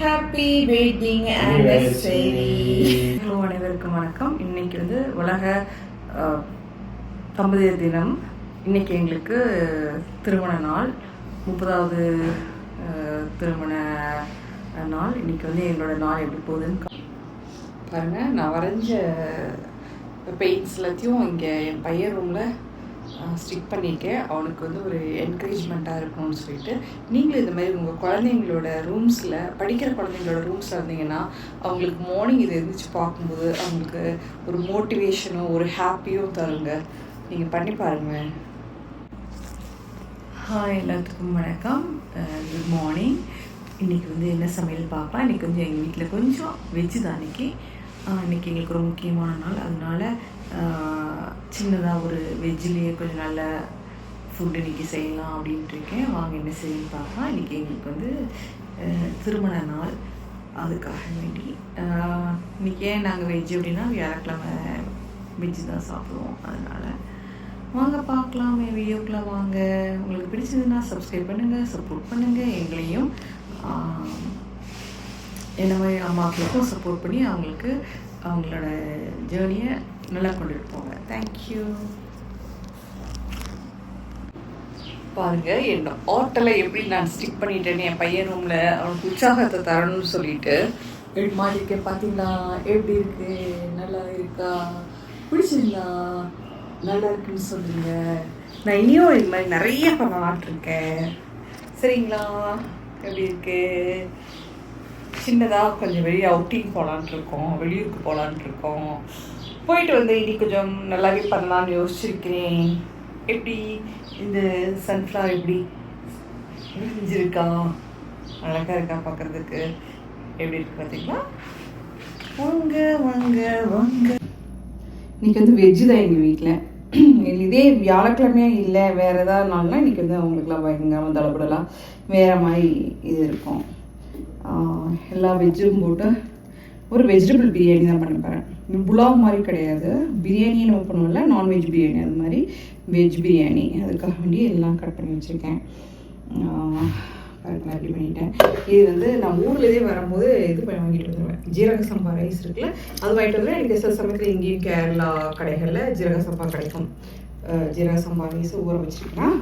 Happy anniversary hello அனைவருக்கும் வணக்கம். இன்னைக்கு வந்து உலக தம்பதியர் தினம். இன்னைக்கு எங்களுக்கு திருமண நாள். முப்பதாவது திருமண நாள். இன்னைக்கு வந்து எங்களோட நாள் எப்படி போகுதுன்னு பாருங்க நான் வரைஞ்ச பெயிண்ட்ஸ் எல்லாத்தையும் இங்கே என் பையன் ரூமில் ஸ்டிக் பண்ணியிருக்கேன். அவனுக்கு வந்து ஒரு என்கரேஜ்மெண்ட்டாக இருக்கணும்னு சொல்லிட்டு. நீங்களும் இந்த மாதிரி உங்கள் குழந்தைங்களோட ரூம்ஸில் படிக்கிற குழந்தைங்களோட ரூம்ஸில் இருந்தீங்கன்னா அவங்களுக்கு மார்னிங் இதை எழுந்திரிச்சு பார்க்கும்போது அவங்களுக்கு ஒரு மோட்டிவேஷனும் ஒரு ஹாப்பியும் தருங்க. நீங்கள் பண்ணி பாருங்கள் ஹாய் எல்லாத்துக்கும் வணக்கம். குட் மார்னிங் இன்றைக்கி வந்து என்ன சமையல் பார்ப்பேன் இன்றைக்கி கொஞ்சம் எங்கள் வீட்டில் கொஞ்சம் வெஜ்ஜு தான் இன்றைக்கி இன்றைக்கி எங்களுக்கு ரொம்ப முக்கியமான நாள். அதனால சின்னதாக ஒரு வெஜ்ஜிலேயே கொஞ்சம் நல்ல ஃபுட் இன்றைக்கி செய்யலாம் அப்படின்ட்டு இருக்கேன். வாங்க என்ன செய்யணும் பார்க்கலாம். இன்றைக்கி எங்களுக்கு வந்து திருமண நாள். அதுக்காக வேண்டி இன்றைக்கி இன்னைக்கு ஏன் நாங்கள் வெஜ் அப்படின்னா வியாழக்கிழமை வெஜ்ஜு தான் சாப்பிடுவோம். அதனால் வாங்க பார்க்கலாம். என் வீடியோக்கெலாம் வாங்க. உங்களுக்கு பிடிச்சதுன்னா சப்ஸ்கிரைப் பண்ணுங்கள் சப்போர்ட் பண்ணுங்கள் எங்களையும் என்ன மாதிரி அம்மாக்களுக்கும் சப்போர்ட் பண்ணி அவங்களுக்கு அவங்களோட ஜேர்னியை நல்லா கொண்டுட்டு போங்க. தேங்க்யூ பாருங்கள் என் ஆட்டலை எப்படி நான் ஸ்டிக் பண்ணிட்டேன்னு என் பையன் ரூமில் அவனுக்கு உற்சாகத்தை தரணும்னு சொல்லிட்டு எப்படி மாறிருக்கேன் பார்த்தீங்களா எப்படி இருக்கு? நல்லா இருக்கா? பிடிச்சிருந்தா? நல்லா இருக்குன்னு சொல்லுங்க. நான் இனியும் இது மாதிரி நிறைய பண்ண இருக்கேன். சரிங்களா? எப்படி இருக்கு? சின்னதாக கொஞ்சம் வெளியே அவுட்டிங் போகலான்ட்டு இருக்கோம் வெளியூருக்கு போகலான்ட்டு இருக்கோம் போயிட்டு வந்து இனி கொஞ்சம் நல்லாவே பண்ணலான்னு யோசிச்சிருக்கிறேன். எப்படி இந்த சன்ஃப்ளவர் எப்படி? விரிஞ்சிருக்கா? அழகாக இருக்கா பார்க்குறதுக்கு எப்படி இருக்கு பார்த்தீங்களா வாங்க வாங்க வாங்க. இன்னைக்கு வந்து வெஜ்ஜு தான் எங்கள் வீட்டில் இதே வியாழக்கிழமையாக இல்லை வேறு ஏதாவது நாள்னா இன்னைக்கு வந்து அவங்களுக்குலாம் பயங்கரமாக தளபடலாம் வேறு மாதிரி இது இருக்கும். எல்லா வெஜ்ஜும் போட்டு ஒரு வெஜிடபிள் பிரியாணி தான் பண்ண போகிறேன் புலாவ் மாதிரி கிடையாது. பிரியாணியை நம்ம பண்ணுவோம்ல நான்வெஜ் பிரியாணி அது மாதிரி. வெஜ் பிரியாணி. அதுக்காக வேண்டி எல்லாம் கட் பண்ணி வச்சுருக்கேன். கரெக்டாக ரெடி பண்ணிட்டேன். இது வந்து நான் ஊர்லேயே வரும்போது இது பண்ணி வாங்கிட்டு வந்துடுவேன் ஜீரக சம்பா ரைஸ் இருக்குல்ல அது வாங்கிட்டு வந்து எனக்கு சில சமயத்தில் இங்கேயும் கேரளா கடைகளில் ஜீரக சம்பா கிடைக்கும். ஜீரக சம்பா ரைஸ் ஊற வச்சுருக்கேன்.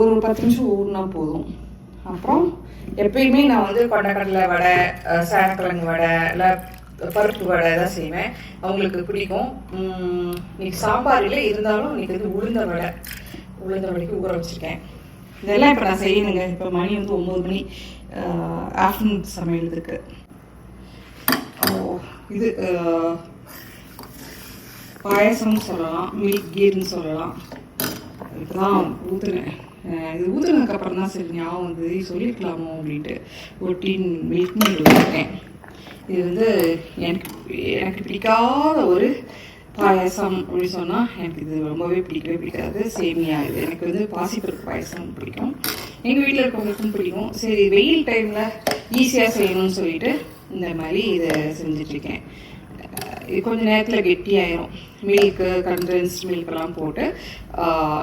ஒரு பத்து நிமிஷம் ஊறினா போதும். அப்புறம் எப்பயுமே நான் வந்து கொண்டக்கடலை வடை சேனக்கிழங்கு வடை இல்லை பருப்பு வடை தான் செய்வேன். அவங்களுக்கு பிடிக்கும். இன்னைக்கு சாம்பார் இல்லை இருந்தாலும் இன்னைக்கு வந்து உளுந்த வடை உளுந்த வடைக்கு ஊற வச்சுருக்கேன். இதெல்லாம் இப்போ நான் செய்யணுங்க. இப்போ மணி வந்து ஒம்பது மணி ஆஃப்டர்நூன் சமையலுக்கு. ஓ இது பாயசம்னு சொல்லலாம் மில்க் கீர்னு சொல்லலாம். இப்போதான் ஊற்றுனேன் இது ஊற்றுனதுக்கு அப்புறம் தான் சரி ஞாபகம் வந்து சொல்லிக்கலாமோ அப்படின்ட்டு ஒரு டீன் மில்க் மேட் வச்சுருக்கேன் இது வந்து எனக்கு எனக்கு பிடிக்காத ஒரு பாயசம் அப்படின்னு சொன்னால் எனக்கு இது ரொம்பவே பிடிக்கவே பிடிக்காது. சேமியா இது. எனக்கு வந்து பாசிப்பருப்பு பாயசம் பிடிக்கும். எங்கள் வீட்டில் இருக்கவங்களுக்கும் பிடிக்கும். சரி வெயில் டைமில் ஈஸியாக செய்யணும்னு சொல்லிட்டு இந்த மாதிரி இதை செஞ்சிட்ருக்கேன் இது நேரத்தில் கெட்டியாயிரும். மில்க்கு கண்டென்ஸ்ட் மில்கெல்லாம் போட்டு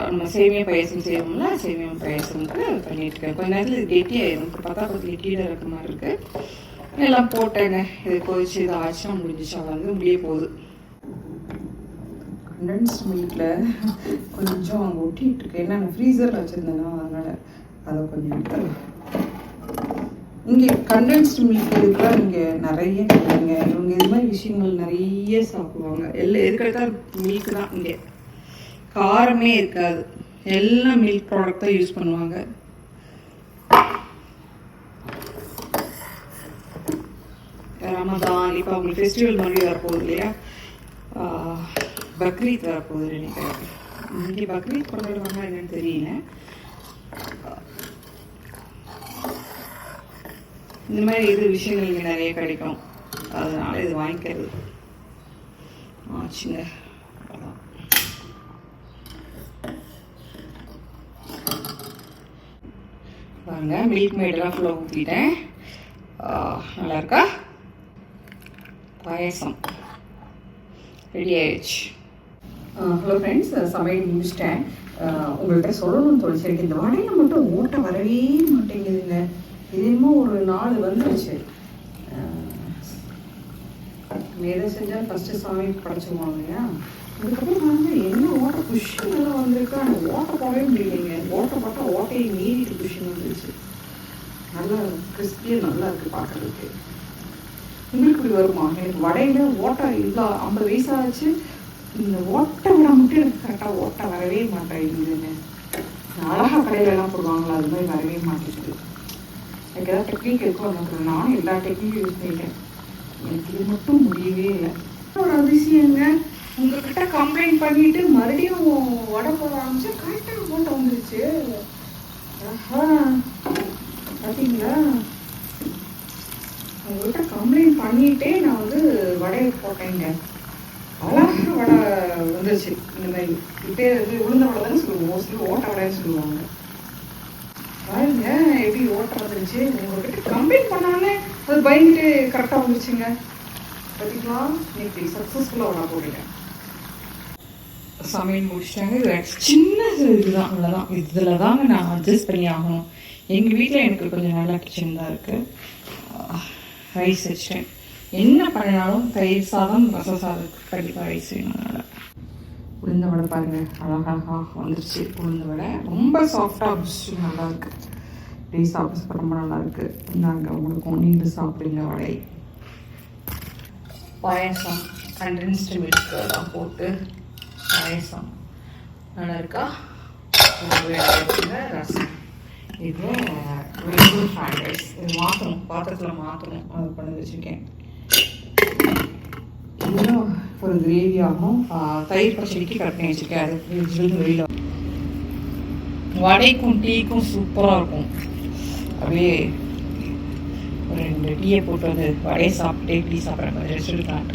நம்ம சேமியா பாயசம் செய்வோம்ல சேமியா பாயசம்க்கு பண்ணிட்டு இருக்கேன் கொஞ்சம் நேரத்தில் இது கெட்டியாயிரும். இப்போ பார்த்தா கொஞ்சம் கெட்டியில் இருக்க மாதிரி இருக்குது எல்லாம் போட்டேங்க. இது கொதிச்சு இது ஆச்சுன்னா முடிஞ்சிச்சா. வந்து முடிய போகுது. கண்டென்ஸ்ட் மில்கில் கொஞ்சம் அங்கே ஒட்டிகிட்டு இருக்கேன் ஏன்னா நான் ஃப்ரீசரில் வச்சுருந்தேன்னா அதனால் அதை கொஞ்சம் எடுத்துடலாம். இங்கே கண்டென்ஸ்டு மில்க் இதுக்கெல்லாம் இங்கே நிறைய கிடைக்குங்க இவங்க இது மாதிரி விஷயங்கள் நிறைய சாப்பிடுவாங்க. எல்லாம் எதுக்கெடுத்தால் மில்க் தான் இங்கே. காரமே இருக்காது. எல்லாம் மில்க் ப்ராடக்ட் தான் யூஸ் பண்ணுவாங்க. ரமதான் இப்போ அவங்களுக்கு ஃபெஸ்டிவல் மாதிரி வரப்போகுது இல்லையா? பக்ரீத் வரப்போகுது நினைக்கிறேன். இங்கே பக்ரீத் கொண்டாடுவாங்க என்னன்னு தெரியல. இந்த மாதிரி இது விஷயங்கள் இங்கே நிறைய கிடைக்கும். அதனால இது வாங்கிக்கிறது. ஆச்சுங்க. அவ்வளோதான் பாருங்க மில்க் மேடெல்லாம் ஃபுல்லாக ஊற்றிட்டேன் நல்லா இருக்கா? பாயசம். ரெடி ஆயிடுச்சு. ஹலோ ஃப்ரெண்ட்ஸ் சமையல் முடிச்சிட்டேன். உங்கள்கிட்ட சொல்லணும்னு தோணுச்சு. எனக்கு இந்த வடையில் மட்டும் ஓட்ட வரவே மாட்டேங்குது. நாலு வந்துருச்சு. எதை செஞ்சால் ஃபஸ்ட்டு சாமி படைச்சிருவாங்க இல்லையா? அதுக்கப்புறம் வந்து என்ன ஓட்ட குஷன் எல்லாம் வந்திருக்கு? அந்த ஓட்ட போடவே முடியலைங்க. ஓட்ட பார்த்தா ஓட்டையை மீறிட்டு குஷன் வந்துருச்சு. நல்லா கிறிஸ்பியாக நல்லா இருக்குது பார்க்குறதுக்கு. உங்களுக்கு இப்படி வருமா? எனக்கு வடையில ஓட்டை இல்லை ஐம்பது வயசு ஆச்சு இந்த ஓட்டை விட மட்டும் எனக்கு கரெக்டாக ஓட்டை வரவே மாட்டேங்குதுங்க. அழகாக கடையில் எல்லாம் போடுவாங்களா? அது மாதிரி வரவே மாட்டேங்குது. எனக்கு ஏதாவது டெக்னிக் இருக்கும் எனக்கு நானும் எல்லா டெக்னிக்கும் யூஸ் பண்ணிட்டேன் எனக்கு இது மட்டும் முடியவே இல்லை. ஒரு அதிசயங்க உங்ககிட்ட கம்ப்ளைண்ட் பண்ணிட்டு மறுபடியும் வடை ஆரம்பிச்சு கரெக்டாக போட்டு வந்துருச்சு. ஆஹா பார்த்தீங்களா உங்கள்கிட்ட கம்ப்ளைண்ட் பண்ணிட்டே நான் வந்து வடையை போட்டேங்க. அழகா வடை வந்துருச்சு. இந்த மாதிரி இப்போ வந்து உளுந்த வடை தானே சொல்லுவோம். மோஸ்ட்லி ஓட்ட வடைன்னு சொல்லுவாங்க. பாருங்க எப்படி ஓட்டம் வந்துருச்சு உங்ககிட்ட கம்ப்ளைண்ட் பண்ணாலே அது பயந்துட்டு கரெக்டாக வந்துருச்சுங்க. பார்த்தீங்களா இன்னைக்கு சக்ஸஸ்ஃபுல்லாக வடை போடுங்க சமையல் முடிச்சிட்டாங்க. இது சின்ன இதுதான். அவ்வளோதான் இதில் தாங்க நான் அட்ஜஸ்ட் பண்ணி ஆகணும். எங்கள் வீட்டில் எனக்கு கொஞ்சம் நல்லா கிச்சன் தான் இருக்குது ரைஸ் வச்சிட்டேன். என்ன பண்ணினாலும் தயிர் சாதம் ரச சாதம் கண்டிப்பாக ரைஸ் வேணும் அதனால். உளுந்த வடை பாருங்க. அழகாக வந்துருச்சு. உளுந்த வடை ரொம்ப சாஃப்டாக பிடிச்சி நல்லாயிருக்கு டேஸ்ட் சாப்பிட்டு ரொம்ப நல்லா நாங்கள் உங்களுக்கு நீண்டு சாப்பிடுங்க வடை. பாயசம் கண்டென்ஸ்டு மில்க்கெல்லாம் போட்டு பாயசம். நல்லா இருக்கா? ரசம். இது வெஜிடபிள் ஃப்ரைட் ரைஸ் இது மாற்றணும் பாத்திரத்தில் மாற்றணும் அது பண்ணி வச்சுருக்கேன். இன்னும் ஒரு கிரேவியாகவும் தயிர் பச்சடிக்கு கட் பண்ணி வச்சுருக்கேன் அது வெளியில் வடைக்கும் டீக்கும் சூப்பராக இருக்கும். அப்படியே ஒரு ரெண்டு டீயை போட்டு வந்து வடையை சாப்பிட்டே டீ சாப்பிட்ற மாதிரி ரெஸ்ட் எடுக்கலாம்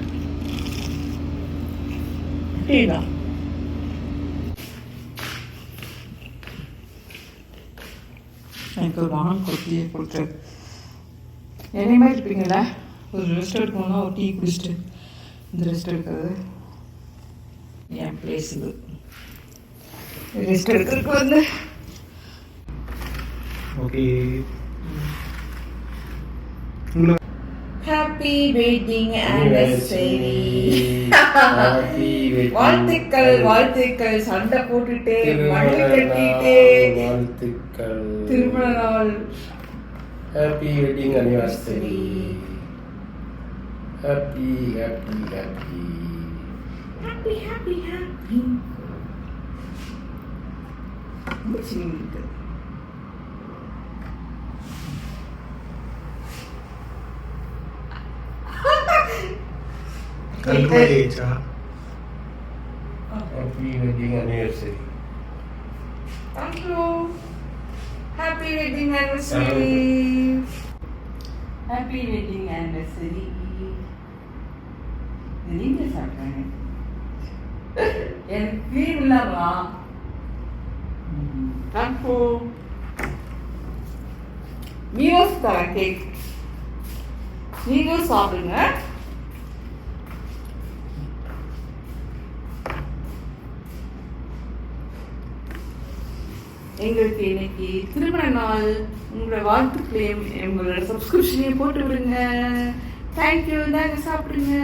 டீ தான். எனக்கு ஒரு வானம் கொடுத்தியே கொடுத்து என்னை மாதிரி இருப்பீங்கள்ல ஒரு ரெஸ்ட் எடுக்கணும்னா ஒரு டீ குடிச்சிட்டு. ரெஸ்ட் எடுக்கிறது என் பிளேஸ் இது ரெஸ்ட் எடுக்கிறதுக்கு வந்து ஓகே உங்களுக்கு ஹாப்பி ஆனிவர்சரி வாழ்த்துக்கள் வாழ்த்துக்கள். சண்டை போட்டுட்டு மணி கட்டிட்டு வாழ்த்துக்கள். திருமண நாள். Happy wedding anniversary Happy happy happy happy happy happy ரொம்ப சின்ன கல்புடையேச்சா happy wedding anniversary Thank you. Happy wedding anniversary. Happy wedding anniversary. நீங்க சாப்பிட்டாங்க எனக்கு கிரீம் இல்லாமா நீங்களும் சாப்பிடுங்க. எங்களுக்கு இன்னைக்கு திருமண நாள். உங்களோட வாழ்த்துக்களையும் உங்களோட சப்ஸ்கிரிப்ஷனையும் போட்டு விடுங்க தேங்க்யூ நாங்கள் சாப்பிடுங்க.